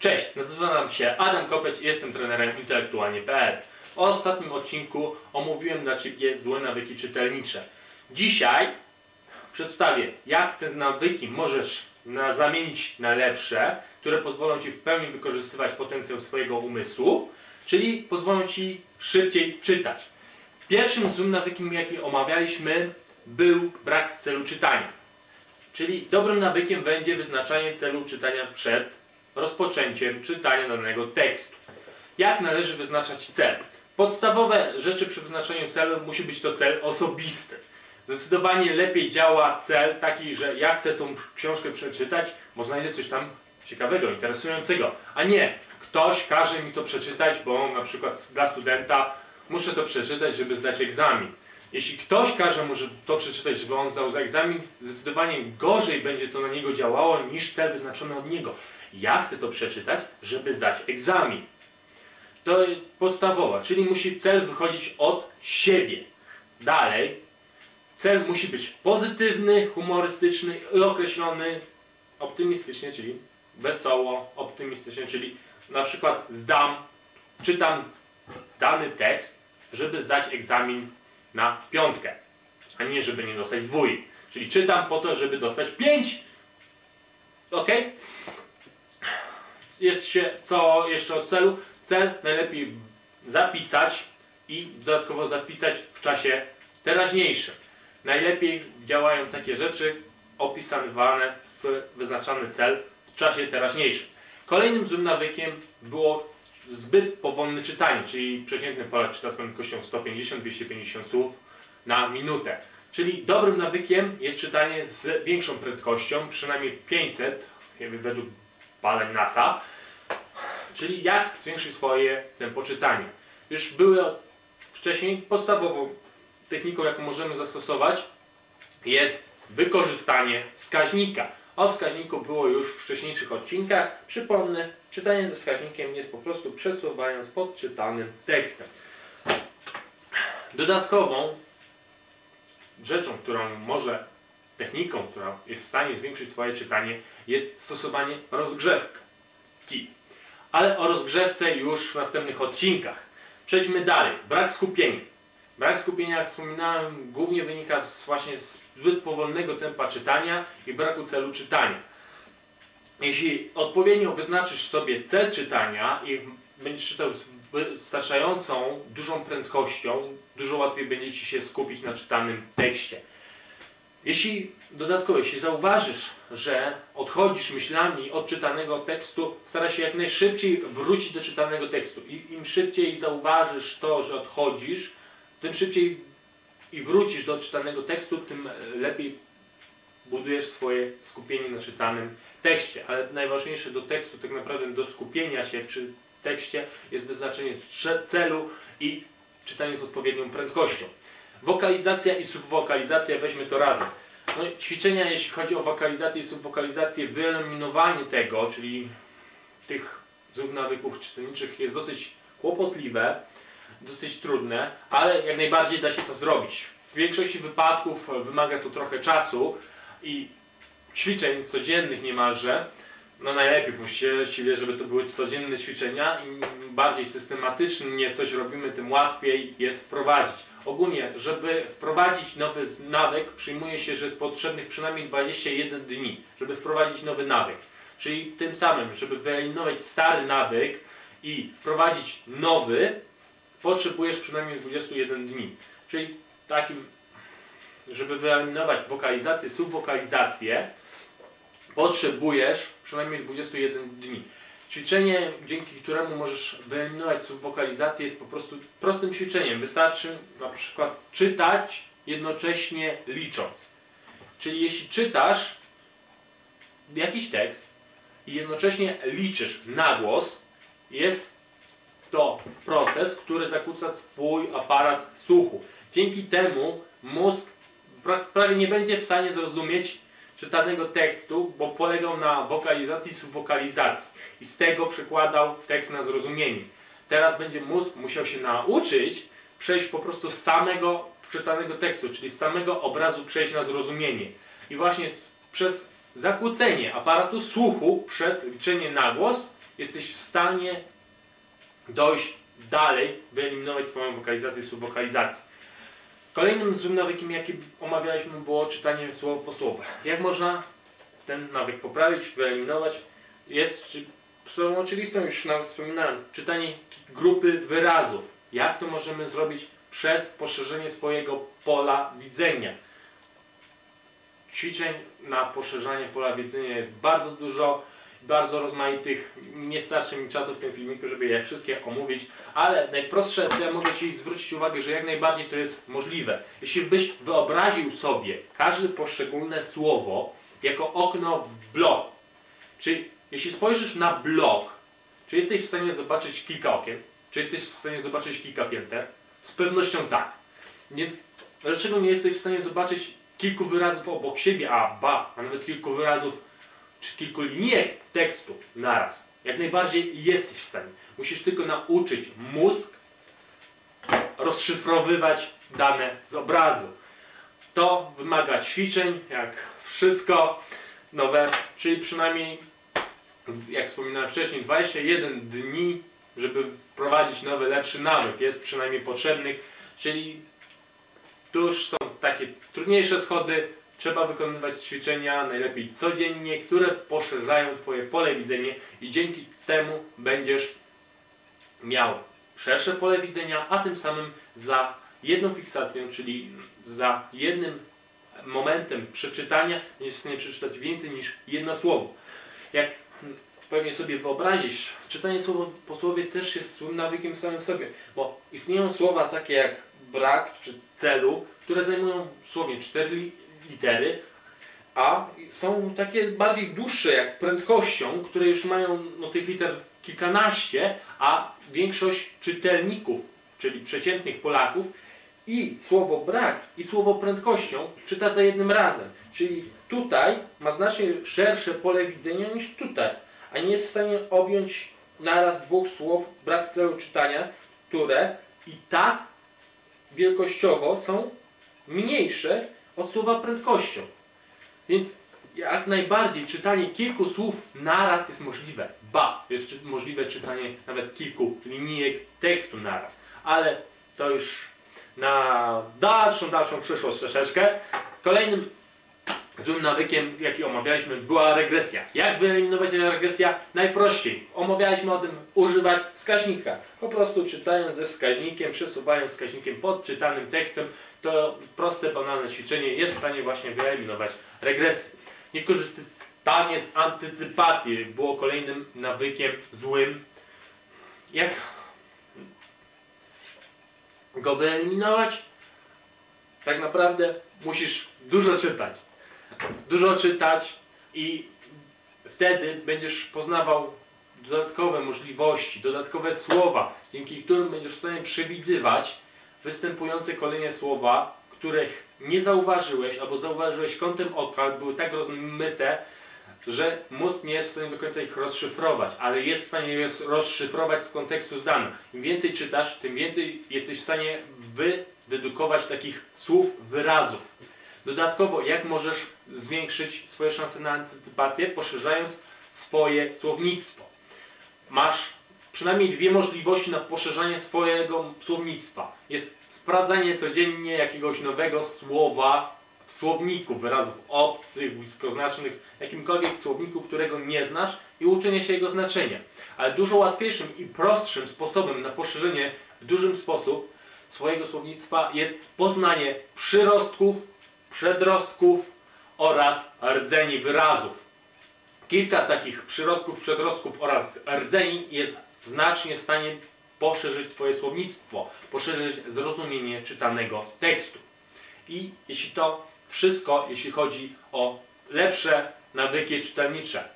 Cześć, nazywam się Adam Kopeć i jestem trenerem intelektualnie.pl. W ostatnim odcinku omówiłem dla Ciebie złe nawyki czytelnicze. Dzisiaj przedstawię, jak te nawyki możesz na, zamienić na lepsze, które pozwolą Ci w pełni wykorzystywać potencjał swojego umysłu, czyli pozwolą Ci szybciej czytać. Pierwszym złym nawykiem, jaki omawialiśmy, był brak celu czytania. Czyli dobrym nawykiem będzie wyznaczanie celu czytania przed rozpoczęciem czytania danego tekstu. Jak należy wyznaczać cel? Podstawowe rzeczy przy wyznaczeniu celu musi być to cel osobisty. Zdecydowanie lepiej działa cel taki, że ja chcę tą książkę przeczytać, bo znajdę coś tam ciekawego, interesującego, a nie ktoś każe mi to przeczytać, bo na przykład dla studenta muszę to przeczytać, żeby zdać egzamin. Jeśli ktoś każe mu to przeczytać, żeby on zdał egzamin, zdecydowanie gorzej będzie to na niego działało niż cel wyznaczony od niego. Ja chcę to przeczytać, żeby zdać egzamin. To podstawowa, czyli musi cel wychodzić od siebie. Dalej, cel musi być pozytywny, humorystyczny i określony optymistycznie, czyli wesoło, optymistycznie, czyli na przykład zdam, czytam dany tekst, żeby zdać egzamin na piątkę, a nie żeby nie dostać dwój. Czyli czytam po to, żeby dostać pięć. Ok? Jest się co jeszcze o celu? Cel najlepiej zapisać i dodatkowo zapisać w czasie teraźniejszym. Najlepiej działają takie rzeczy opisywane w wyznaczany cel w czasie teraźniejszym. Kolejnym złym nawykiem było zbyt powolne czytanie, czyli przeciętny Polak czyta z prędkością 150-250 słów na minutę. Czyli dobrym nawykiem jest czytanie z większą prędkością, przynajmniej 500, według badań NASA, czyli jak zwiększyć swoje tempo czytania. Już były wcześniej podstawową techniką, jaką możemy zastosować, jest wykorzystanie wskaźnika. O wskaźniku było już w wcześniejszych odcinkach. Przypomnę, czytanie ze wskaźnikiem jest po prostu przesuwając pod czytanym tekstem. Dodatkową rzeczą, którą może, techniką, która jest w stanie zwiększyć Twoje czytanie, jest stosowanie rozgrzewki. Ale o rozgrzewce już w następnych odcinkach. Przejdźmy dalej. Brak skupienia. Brak skupienia, jak wspominałem, głównie wynika z właśnie z zbyt powolnego tempa czytania i braku celu czytania. Jeśli odpowiednio wyznaczysz sobie cel czytania i będziesz czytał z wystarczającą dużą prędkością, dużo łatwiej będzie Ci się skupić na czytanym tekście. Jeśli dodatkowo, jeśli zauważysz, że odchodzisz myślami od czytanego tekstu, staraj się jak najszybciej wrócić do czytanego tekstu. I im szybciej zauważysz to, że odchodzisz, tym szybciej i wrócisz do czytanego tekstu, tym lepiej budujesz swoje skupienie na czytanym tekście. Ale najważniejsze do tekstu, tak naprawdę do skupienia się przy tekście jest wyznaczenie celu i czytanie z odpowiednią prędkością. Wokalizacja i subwokalizacja, weźmy to razem. No, ćwiczenia, jeśli chodzi o wokalizację i subwokalizację, wyeliminowanie tego, czyli tych złych nawyków czytelniczych jest dosyć kłopotliwe, dosyć trudne, ale jak najbardziej da się to zrobić. W większości wypadków wymaga to trochę czasu i ćwiczeń codziennych niemalże. No najlepiej właściwie, żeby to były codzienne ćwiczenia. Im bardziej systematycznie coś robimy, tym łatwiej jest wprowadzić. Ogólnie, żeby wprowadzić nowy nawyk, przyjmuje się, że jest potrzebnych przynajmniej 21 dni, żeby wprowadzić nowy nawyk. Czyli tym samym, żeby wyeliminować stary nawyk i wprowadzić nowy, potrzebujesz przynajmniej 21 dni. Czyli takim, żeby wyeliminować wokalizację, subwokalizację, potrzebujesz przynajmniej 21 dni. Ćwiczenie, dzięki któremu możesz wyeliminować subwokalizację jest po prostu prostym ćwiczeniem. Wystarczy na przykład czytać jednocześnie licząc. Czyli jeśli czytasz jakiś tekst i jednocześnie liczysz na głos, jest to proces, który zakłóca Twój aparat słuchu. Dzięki temu mózg prawie nie będzie w stanie zrozumieć czytanego tekstu, bo polegał na wokalizacji i subwokalizacji i z tego przekładał tekst na zrozumienie. Teraz będzie mózg musiał się nauczyć przejść po prostu z samego czytanego tekstu, czyli z samego obrazu przejść na zrozumienie. I właśnie przez zakłócenie aparatu słuchu przez liczenie na głos jesteś w stanie dojść dalej, wyeliminować swoją wokalizację z wokalizacji. Kolejnym złym nawykiem, jaki omawialiśmy, było czytanie słowo po słowo. Jak można ten nawyk poprawić, wyeliminować? Jest sprawą oczywistą, już nawet wspominałem, czytanie grupy wyrazów. Jak to możemy zrobić? Przez poszerzenie swojego pola widzenia. Ćwiczeń na poszerzanie pola widzenia jest bardzo dużo, bardzo rozmaitych. Nie starczy mi czasu w tym filmiku, żeby je wszystkie omówić, ale najprostsze, co ja mogę Ci zwrócić uwagę, że jak najbardziej to jest możliwe. Jeśli byś wyobraził sobie każde poszczególne słowo jako okno w blok, czyli jeśli spojrzysz na blok, czy jesteś w stanie zobaczyć kilka okien? Czy jesteś w stanie zobaczyć kilka pięter? Z pewnością tak. Więc dlaczego nie jesteś w stanie zobaczyć kilku wyrazów obok siebie, a ba, a nawet kilku wyrazów czy kilku linijek tekstu naraz? Jak najbardziej jesteś w stanie. Musisz tylko nauczyć mózg rozszyfrowywać dane z obrazu. To wymaga ćwiczeń, jak wszystko nowe, czyli przynajmniej, jak wspominałem wcześniej, 21 dni, żeby wprowadzić nowy, lepszy nawyk jest przynajmniej potrzebnych, czyli tu już są takie trudniejsze schody, trzeba wykonywać ćwiczenia najlepiej codziennie, które poszerzają Twoje pole widzenia i dzięki temu będziesz miał szersze pole widzenia, a tym samym za jedną fiksacją, czyli za jednym momentem przeczytania będziesz w stanie przeczytać więcej niż jedno słowo. Jak pewnie sobie wyobrazisz, czytanie słowo po słowie też jest złym nawykiem samym w sobie, bo istnieją słowa takie jak brak czy celu, które zajmują słownie cztery li- litery, a są takie bardziej dłuższe jak prędkością, które już mają no, tych liter kilkanaście, a większość czytelników, czyli przeciętnych Polaków, i słowo brak i słowo prędkością czyta za jednym razem. Czyli tutaj ma znacznie szersze pole widzenia niż tutaj, a nie jest w stanie objąć naraz dwóch słów brak celu czytania, które i tak wielkościowo są mniejsze od słowa prędkością. Więc jak najbardziej czytanie kilku słów naraz jest możliwe. Ba, jest możliwe czytanie nawet kilku linijek tekstu naraz. Ale to już na dalszą, dalszą przyszłość troszeczkę. Kolejnym złym nawykiem, jaki omawialiśmy, była regresja. Jak wyeliminować regresję? Najprościej. Omawialiśmy o tym używać wskaźnika. Po prostu czytając ze wskaźnikiem, przesuwając wskaźnikiem pod czytanym tekstem, to proste, banalne ćwiczenie jest w stanie właśnie wyeliminować regresję. Niekorzystanie z antycypacji było kolejnym nawykiem złym. Jak go wyeliminować? Tak naprawdę musisz dużo czytać. Dużo czytać i wtedy będziesz poznawał dodatkowe możliwości, dodatkowe słowa, dzięki którym będziesz w stanie przewidywać występujące kolejne słowa, których nie zauważyłeś albo zauważyłeś kątem oka, były tak rozmyte, że mózg nie jest w stanie do końca ich rozszyfrować, ale jest w stanie je rozszyfrować z kontekstu zdanym. Im więcej czytasz, tym więcej jesteś w stanie wydedukować takich słów, wyrazów. Dodatkowo, jak możesz zwiększyć swoje szanse na antycypację, poszerzając swoje słownictwo. Masz przynajmniej dwie możliwości na poszerzanie swojego słownictwa. Jest sprawdzanie codziennie jakiegoś nowego słowa w słowniku, wyrazów obcych, bliskoznacznych, jakimkolwiek słowniku, którego nie znasz i uczenie się jego znaczenia. Ale dużo łatwiejszym i prostszym sposobem na poszerzenie w dużym sposób swojego słownictwa jest poznanie przyrostków, przedrostków oraz rdzeni wyrazów. Kilka takich przyrostków, przedrostków oraz rdzeni jest znacznie w stanie poszerzyć Twoje słownictwo, poszerzyć zrozumienie czytanego tekstu. I jeśli to wszystko, jeśli chodzi o lepsze nawyki czytelnicze,